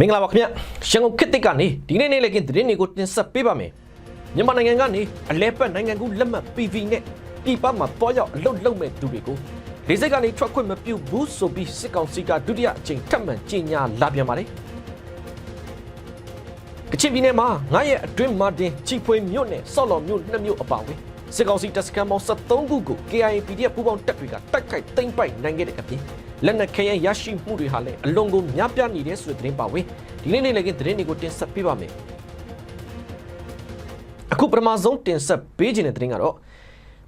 မင်္ဂလာပါခင်ဗျရန်ကုန်ခေတ်တစ်ကနေဒီနေ့နေ့လည်းကင်းသတင်းတွေကိုတင်ဆက်ပေးပါမယ်မြန်မာနိုင်ငံကနေအလဲပတ်နိုင်ငံကူလက်မှတ် PV နဲ့ပြည်ပမှာပေါ်ရောက်အလုတ်လုံမဲ့သူတွေကိုလေစိတ်ကနေထွက်ခွင့်မပြုဘူးဆိုပြီးစစ်ကောင်စီကဒုတိယအကြိမ်ထပ်မံကြေညာလာပြန်ပါတယ်ကချင်ပြည်နယ်မှာငါရဲ့အတွင်းမှာတင်ချီဖွေမြို့နယ်ဆော့လော်မြို့နှစ်မြို့အပေါင်းပဲစစ်ကောင်စီတပ်စခန်းပေါင်း73ခုကို KIA PDF ပူးပေါင်းတပ်တွေကတိုက်ခိုက်သိမ်းပိုက်နိုင်ခဲ့တဲ့အပြင် လက်နက်ခဲယမ်းရရှိမှုတွေဟာလည်းအလွန်ကိုများပြားနေတဲ့ဆိုတဲ့သတင်းပါဝင်ဒီနေ့နေ့လည်းကသတင်းတွေကိုတင်ဆက်ပေးပါမယ်အခုပထမဆုံးတင်ဆက်ပေးခြင်းတဲ့သတင်းကတော့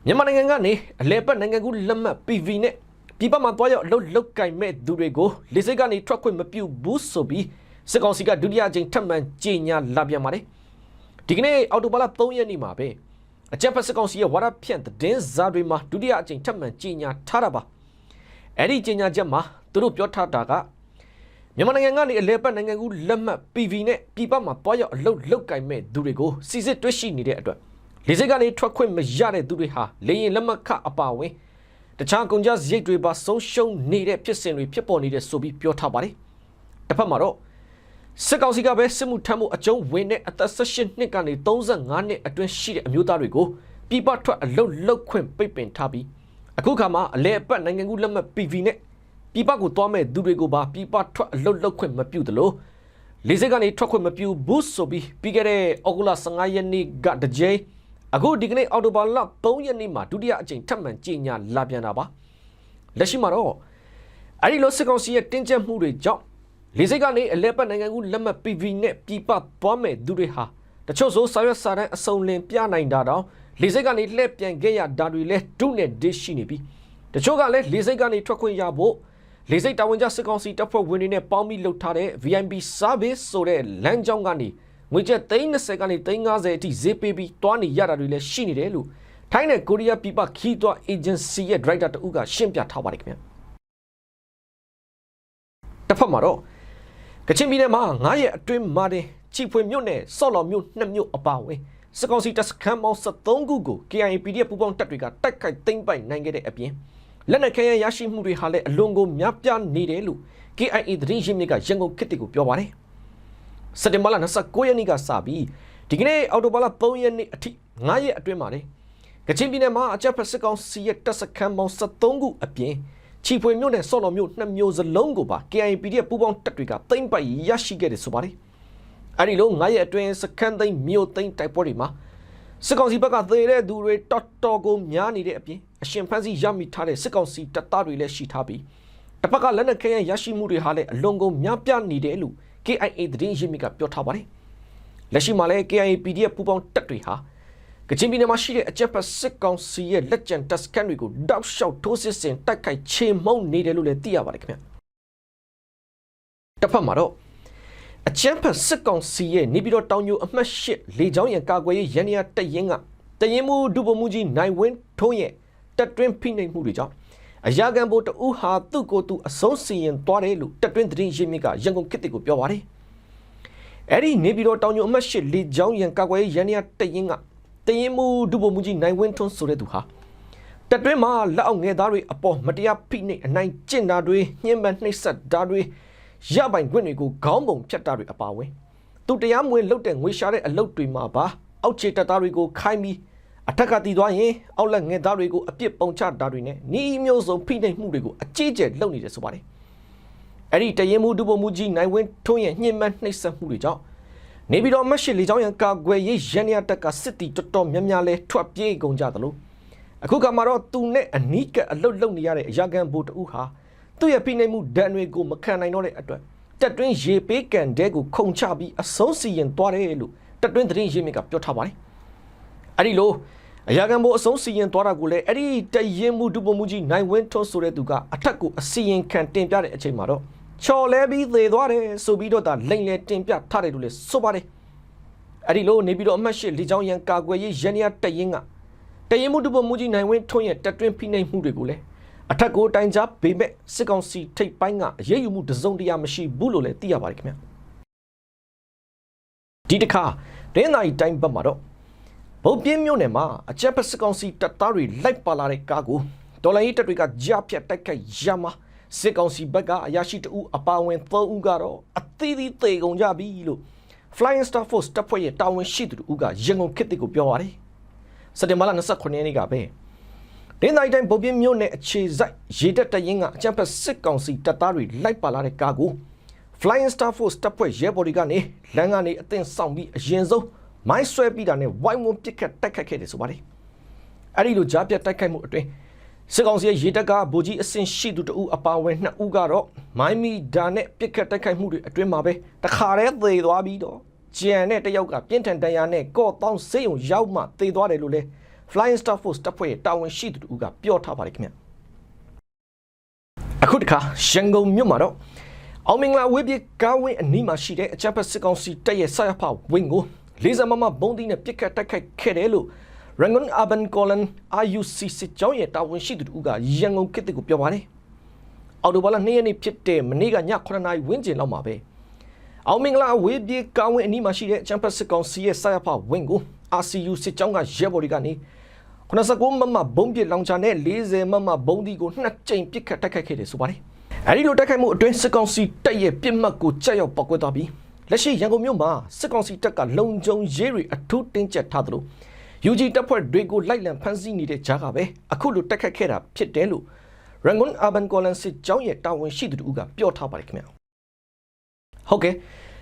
မြန်မာနိုင်ငံကနေအလဲပတ်နိုင်ငံကူလက်မှတ် PV နဲ့ပြည်ပမှာတွားရောက်အလုပ်လုပ်ကင်မဲ့သူတွေကိုလေစိတ်ကနေထွက်ခွင့်မပြုဘူးဆိုပြီးစစ်ကောင်စီကဒုတိယအကြိမ်ထပ်မံကြေညာလာပြန်ပါတယ်ဒီကနေ့အော်တိုဘာလ3ရက်နေ့မှာပဲအကြက်ဖက်စစ်ကောင်စီရဲ့ဝါဒဖြန့်သတင်းစာတွေမှာဒုတိယအကြိမ်ထပ်မံကြေညာထားတာပါ အဲ့ဒီကြေညာချက်မှာသူတို့ပြောထားတာကမြန်မာနိုင်ငံကနေအလဲပတ်နိုင်ငံကူလက်မှတ် PV နဲ့ပြည်ပမှာတွားရောက်အလုပ်လုပ်ကင်မဲ့သူတွေကိုစီစစ်တွေ့ရှိနေတဲ့အတွက်လေစိတ်ကနေထွက်ခွင့်မရတဲ့သူတွေဟာလေရင်လက်မှတ်ခအပါဝင်တခြားကုန်ကြစရိတ်တွေပါဆုံးရှုံးနေတဲ့ဖြစ်စဉ်တွေဖြစ်ပေါ်နေတဲ့ဆိုပြီးပြောထားပါတယ်တစ်ဖက်မှာတော့စစ်ကောင်စီကပဲစစ်မှုထမ်းမှုအကျုံးဝင်တဲ့အသက်18နှစ်ကနေ35နှစ်အတွင်းရှိတဲ့အမျိုးသားတွေကိုပြည်ပထွက်အလုတ်လုတ်ခွင့်ပိတ်ပင်ထားပြီး အခုခါမှာအလဲအပတ်နိုင်ငံကူးလက်မှတ် PV နဲ့ပြည်ပကိုသွားမဲ့သူတွေကိုပါပြည်ပထွက်အလုတ်လုတ်ခွင့်မပြုသလိုလေစိတ်ကနေထွက်ခွင့်မပြုဘူးဆိုပြီးပြီးခဲ့တဲ့အောက်တိုဘာ15ရက်နေ့ကတကြိမ်အခုဒီကနေ့အောက်တိုဘာလ3ရက်နေ့မှာဒုတိယအကြိမ်ထပ်မံကြေညာလာပြန်တာပါလက်ရှိမှာတော့အဲဒီလိုစစ်ကောင်စီရဲ့တင်းကျပ်မှုတွေကြောင့်လေစိတ်ကနေအလဲပတ်နိုင်ငံကူလက်မှတ် PV နဲ့ပြည်ပသွားမဲ့သူတွေဟာ တချို့ဆိုစာရွက်စာတမ်းအစုံလင်ပြနိုင်တာတောင်လေစိတ်ကနေလှည့်ပြန်ခဲ့ရတာတွေလဲဒုနဲ့ဒစ်ရှိနေပြီတချို့ကလည်းလေစိတ်ကနေထွက်ခွင့်ရဖို့လေစိတ်တာဝန်ကျစစ်ကောင်စီတပ်ဖွဲ့ဝင်တွေနဲ့ပေါင်းပြီးလှုပ်ထားတဲ့ VIP service ဆိုတဲ့လမ်းကြောင်းကနေငွေကျပ်30ကနေ350အထိဈေးပေးပြီးတွားနေရတာတွေလည်းရှိနေတယ်လို့ထိုင်းနဲ့ကိုရီးယားပြည်ပခီးသွွား agency ရဲ့ director တဦးကရှင်းပြထားပါတယ်ခင်ဗျတစ်ဖက်မှာတော့ကချင်ပြည်နယ်မှာ9ရက်အတွင်းမှာတင် ချီဖွေမြို့နယ်ဆော့လော်မြို့နှစ်မြို့အပါအဝင်စကောင်စီတပ်စခန်းပေါင်း73ခုကို KIA PDF ပူးပေါင်းတပ်တွေကတိုက်ခိုက်သိမ်းပိုက်နိုင်ခဲ့တဲ့အပြင်လက်နက်ခဲယမ်းရရှိမှုတွေဟာလည်းအလွန်ကိုများပြားနေတယ်လို့ KIA သတင်းရင်းမြစ်ကရန်ကုန်ခေတ်တွေကိုပြောပါတယ်စက်တင်ဘာလ29ရက်နေ့ကစပြီးဒီကနေ့အောက်တိုဘာလ3ရက်နေ့အထိ9ရက်အတွင်းမှာတင်ကချင်ပြည်နယ်မှာအကြက်ဖက်စစ်ကောင်စီရဲ့တပ်စခန်းပေါင်း73ခုအပြင်ချီဖွေမြို့နယ်ဆော့လော်မြို့နှစ်မြို့စလုံးကိုပါ KIPD ရဲ့ပူးပေါင်းတပ်တွေကသိမ်းပိုက်ရရှိခဲ့တယ်ဆိုပါတယ်။ အဲဒီလို9ရက်အတွင်းစခန်းသိမ်းမြို့သိမ်းတိုက်ပွဲတွေမှာစစ်ကောင်စီဘက်ကသေတဲ့သူတွေတော်တော်ကိုများနေတဲ့အပြင်အရှင်ဖမ်းဆီးရမိထားတဲ့စစ်ကောင်စီတပ်သားတွေလည်းရှိထားပြီးတစ်ဖက်ကလက်နက်ခဲယမ်းရရှိမှုတွေဟာလည်းအလွန်ကုန်များပြားနေတယ်လို့ KIA သတင်းရင်းမြစ်ကပြောထားပါတယ်။လက်ရှိမှာလည်း KIA PDF ပူးပေါင်းတပ်တွေဟာကချင်ပြည်နယ်မှာရှိတဲ့အကြက်ဖက်စစ်ကောင်စီရဲ့လက်ကျန်တပ်စခန်းတွေကိုတောက်လျှောက်ထိုးစစ်ဆင်တိုက်ခိုက်ချေမှုန်းနေတယ်လို့လည်းသိရပါတယ်ခင်ဗျတစ်ဖက်မှာတော့ အကြက်ဖက်စစ်ကောင်စီရဲ့နေပြည်တော်တောင်ညိုအမှတ်၈လေကြောင်းရန်ကာကွယ်ရေးရန်ရတရင်ကတရင်မှုဒုဗိုလ်မှူးကြီးနိုင်ဝင်းထုံးရဲ့တက်တွင်းဖိနှိပ်မှုတွေကြောင့်အရာခံဘိုးတဦးဟာသူ့ကိုယ်သူအဆုံးစီရင်သွားတယ်လို့တက်တွင်းသတင်းရင်းမြစ်ကရန်ကုန်ခေတ်ကိုပြောပါတယ်အဲ့ဒီနေပြည်တော်တောင်ညိုအမှတ်၈လေကြောင်းရန်ကာကွယ်ရေးရန်ရတရင်ကတရင်မှုဒုဗိုလ်မှူးကြီးနိုင်ဝင်းထွန်းဆိုတဲ့သူဟာတက်တွင်းမှာလက်အောက်ငယ်သားတွေအပေါ်မတရားဖိနှိပ်အနိုင်ကျင့်တာတွေညှဉ်းပန်းနှိပ်စက်တာတွေ ရပိုင်ခွင့်တွေကိုခေါင်းပုံဖြတ်တာတွေအပါဝင်သူတရားမဝင်လုပ်တဲ့ငွေရှာတဲ့အလုပ်တွေမှာပါအောက်ခြေတပ်သားတွေကိုခိုင်းပြီးအထက်ကတည်သွားရင်အောက်လက်ငယ်သားတွေကိုအပြစ်ပုံချတာတွေနဲ့ဤမျိုးစုံဖိနှိပ်မှုတွေကိုအကြီးကျယ်လုပ်နေတယ်ဆိုပါတယ်အဲ့ဒီတရင်မှုဒုဗိုလ်မှူးကြီးနိုင်ဝင်းထွန်းရဲ့ညှဉ်းပန်းနှိပ်စက်မှုတွေကြောင့်နေပြည်တော်မက်ရှိလေကြောင်းရန်ကာကွယ်ရေးရန်ရတက်ကစစ်တီတော်တော်များများလဲထွက်ပြေးကုန်ကြသလိုအခုကမှတော့သူနဲ့အနီးကအလုတ်လုံနေရတဲ့အရာခံဘိုးတူဟာ သူ့ရဲ့ဖိနှိပ်မှုဒဏ်တွေကိုမခံနိုင်တော့တဲ့အတွက်တက်တွင်းရေပေးကန်တဲကိုခုံချပြီးအဆုံးစီရင်သွားတယ်လို့တက်တွင်းသတင်းရင်းမြစ်ကပြောထားပါတယ်အဲ့ဒီလိုအရာခံဘိုးအဆုံးစီရင်သွားတာကိုလည်းအဲ့ဒီတရင်မှုဒုဗိုလ်မှူးကြီးနိုင်ဝင်းထွန်းဆိုတဲ့သူကအထက်ကိုအစီရင်ခံတင်ပြတဲ့အချိန်မှာတော့ချော်လဲပြီးသေသွားတယ်ဆိုပြီးတော့ဒါလိန်လေတင်ပြထားတယ်လို့လည်းဆိုပါတယ်အဲ့ဒီလိုနေပြီးတော့အမှတ်ရှိလေချောင်းရန်ကာကွယ်ရေးရန်ရတရင်ကတရင်မှုဒုဗိုလ်မှူးကြီးနိုင်ဝင်းထွန်းရဲ့တက်တွင်းဖိနှိပ်မှုတွေကိုလည်း အထက်ကိုတိုင်ကြားပေမဲ့စစ်ကောင်စီထိပ်ပိုင်းကအရေးယူမှုတစုံတရာမရှိဘူးလို့လည်းသိရပါတယ်ခင်ဗျဒီတစ်ခါဒင်းနိုင်တိုင်းဘက်မှာတော့ဗုတ်ပြင်းမြို့နယ်မှာအကြက်ဖက်စစ်ကောင်စီတပ်သားတွေလိုက်ပါလာတဲ့ကားကိုဒေါ်လာရေးတပ်တွေကကြားဖြတ်တိုက်ခိုက်ရမှာစစ်ကောင်စီဘက်ကအရာရှိတအူအပါဝင်၃ဦးကတော့အသီးသီးသေကုန်ကြပြီလို့ Flying Star Force တပ်ဖွဲ့ရဲ့တာဝန်ရှိသူတို့ကရန်ကုန်ခေတ်သစ်ကိုပြောပါတယ်စက်တင်ဘာလ29ရက်နေ့ကပဲ ဒင်းတိုင်းတိုင်းဗုတ်ပြင်းမြို့နယ်အခြေစိုက်ရေတပ်တရင်ကအကြံဖက်စစ်ကောင်စီတပ်သားတွေလိုက်ပါလာတဲ့ကားကို Flying Star Force တပ်ဖွဲ့ရဲဘော်တွေကနေလမ်းကနေအသင်ဆောင်ပြီးအရင်ဆုံးမိုင်းဆွဲပြီးတာနဲ့ဝိုင်းဝန်းပစ်ခတ်တိုက်ခတ်ခဲ့တယ်ဆိုပါတယ်အဲ့ဒီလိုကြားပြတ်တိုက်ခိုက်မှုအတွင်းစစ်ကောင်စီရဲ့ရေတပ်ကဗိုလ်ကြီးအဆင့်ရှိသူတဦးအပါအဝင်နှစ်ဦးကတော့မိုင်းမီဒါနဲ့ပစ်ခတ်တိုက်ခိုက်မှုတွေအတွင်းမှာပဲတခါတည်းသေသွားပြီးတော့ကြံတဲ့တယောက်ကပြင်းထန်တန်ရာနဲ့ကော့တောင်းစေးုံရောက်မှသေသွားတယ်လို့လဲ Flying Star Force တပ်ဖွဲ့ရဲ့တာဝန်ရှိသူတဦးကပြောထားပါတယ်ခင်ဗျအခုတခါရန်ကုန်မြို့မှာတော့အောင်မင်္ဂလာဝေးပြေကားဝင်းအနီးမှာရှိတဲ့အကြပ်ဖက်စစ်ကောင်စီတပ်ရဲ့ဆရာဖဝင်းကိုလေးစမမဘုံတီနဲ့ပစ်ခတ်တိုက်ခိုက်ခဲ့တယ်လို့ Rangoon Urban Colon RUC စစ်ကြောင်းရဲ့တာဝန်ရှိသူတို့ကရန်ကုန်ခေတ်တစ်ကိုပြောပါတယ်။အော်တိုဘာလ2ရက်နေ့ဖြစ်တဲ့မနေ့ကည9နာရီဝန်းကျင်လောက်မှာပဲအောင်မင်္ဂလာဝေးပြေကားဝင်းအနီးမှာရှိတဲ့ချမ်ပတ်စစ်ကောင်စီရဲ့ဆရာဖဝင်းကို RCU စစ်ကြောင်းကရဲဘော်တွေကနေ89မမဘုံပစ်လောင်ချာနဲ့40မမဘုံဒီကိုနှစ်ကြိမ်ပစ်ခတ်တိုက်ခိုက်ခဲ့တယ်ဆိုပါတယ်။အဲဒီလိုတိုက်ခိုက်မှုအတွင်းစစ်ကောင်စီတပ်ရဲ့ပြစ်မှတ်ကိုကြောက်ရောက်ပောက်ကွဲသွားပြီးလက်ရှိရန်ကုန်မြို့မှာစစ်ကောင်စီတပ်ကလုံခြုံရေးတွေအထူးတင်းကျပ်ထားသလို UG တပ်ဖွဲ့တွေကိုလိုက်လံဖမ်းဆီးနေတဲ့ကြားကပဲအခုလိုတက်ခတ်ခဲ့တာဖြစ်တယ်လို့ Rangoon Urban Colon စစ်ကြောင်းရဲ့တာဝန်ရှိသူတို့ကပြောထားပါတယ်ခင်ဗျာဟုတ်ကဲ့